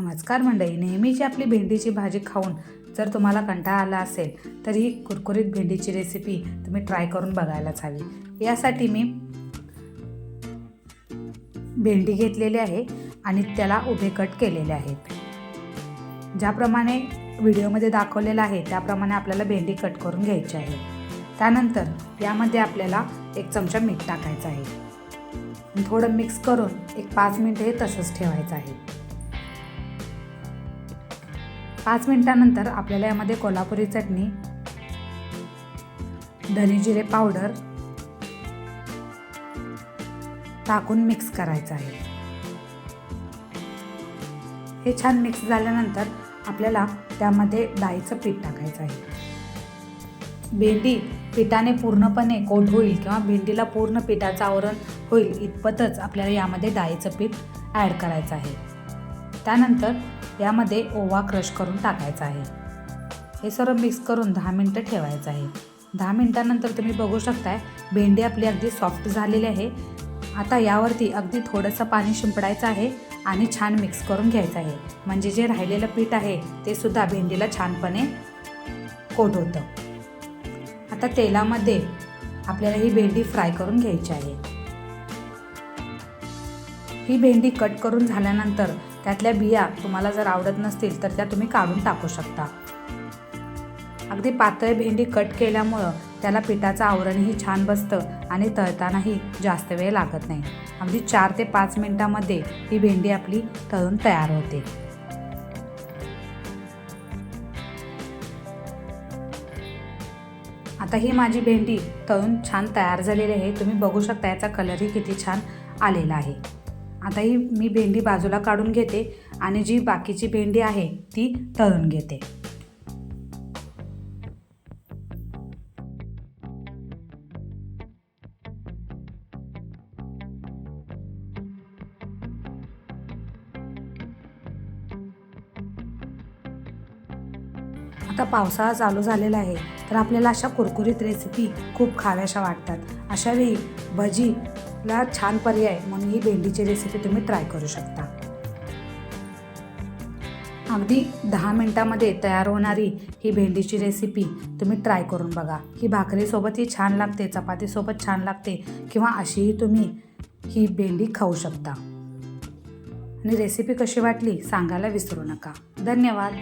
नमस्कार मंडळी. नेहमीची आपली भेंडीची भाजी खाऊन जर तुम्हाला कंटाळा आला असेल तर ही कुरकुरीत भेंडीची रेसिपी तुम्ही ट्राय करून बघायलाच हवी. यासाठी मी भेंडी घेतलेली आहे आणि त्याला उभे कट केलेले आहेत ज्याप्रमाणे व्हिडिओमध्ये दाखवलेलं आहे त्याप्रमाणे आपल्याला भेंडी कट करून घ्यायची आहे. त्यानंतर यामध्ये आपल्याला एक चमचा मीठ टाकायचं आहे. थोडं मिक्स करून एक पाच मिनटं हे तसंच ठेवायचं आहे. पाच मिनिटानंतर आपल्याला यामध्ये कोल्हापुरी चटणी धने जिरे पावडर टाकून मिक्स करायचं आहे. हे छान मिक्स झाल्यानंतर आपल्याला त्यामध्ये डाळीचं पीठ टाकायचं आहे. भेंडी पिठाने पूर्णपणे कोट होईल किंवा भेंडीला पूर्ण पिठाचं आवरण होईल इतपतच आपल्याला यामध्ये डाळीचं पीठ ॲड करायचं आहे. त्यानंतर यामध्ये ओवा क्रश करून टाकायचा आहे. हे सर्व मिक्स करून दहा मिनटं ठेवायचं आहे. दहा मिनटानंतर तुम्ही बघू शकताय भेंडी आपली अगदी सॉफ्ट झालेली आहे. आता यावरती अगदी थोडंसं पाणी शिंपडायचं आहे आणि छान मिक्स करून घ्यायचं आहे. म्हणजे जे राहिलेलं पीठ आहे ते सुद्धा भेंडीला छानपणे कोट होतं. आता तेलामध्ये आपल्याला ही भेंडी फ्राय करून घ्यायची आहे. ही भेंडी कट करून झाल्यानंतर त्यातल्या बिया तुम्हाला जर आवडत नसतील तर त्या तुम्ही काढून टाकू शकता. अगदी पातळ भेंडी कट केल्यामुळं त्याला पिठाचं आवरणही छान बसतं आणि तळतानाही जास्त वेळ लागत नाही. अगदी चार ते पाच मिनटामध्ये ही भेंडी आपली तळून तयार होते. आता ही माझी भेंडी तळून छान तयार झालेली आहे. तुम्ही बघू शकता याचा कलरही किती छान आलेला आहे. आता ही मी भेंडी बाजूला काढून घेते आणि जी बाकीची भेंडी आहे ती तळून घेते. आता पावसाळा चालू झालेला आहे तर आपल्याला अशा कुरकुरीत रेसिपी खूप खाव्याशा वाटतात. अशा वेळी भजीला छान पर्याय म्हणून ही भेंडीची रेसिपी तुम्ही ट्राय करू शकता. अगदी दहा मिनटामध्ये तयार होणारी ही भेंडीची रेसिपी तुम्ही ट्राय करून बघा. ही भाकरीसोबतही छान लागते चपातीसोबत छान लागते किंवा अशीही तुम्ही ही भेंडी खाऊ शकता. आणि रेसिपी कशी वाटली सांगायला विसरू नका. धन्यवाद.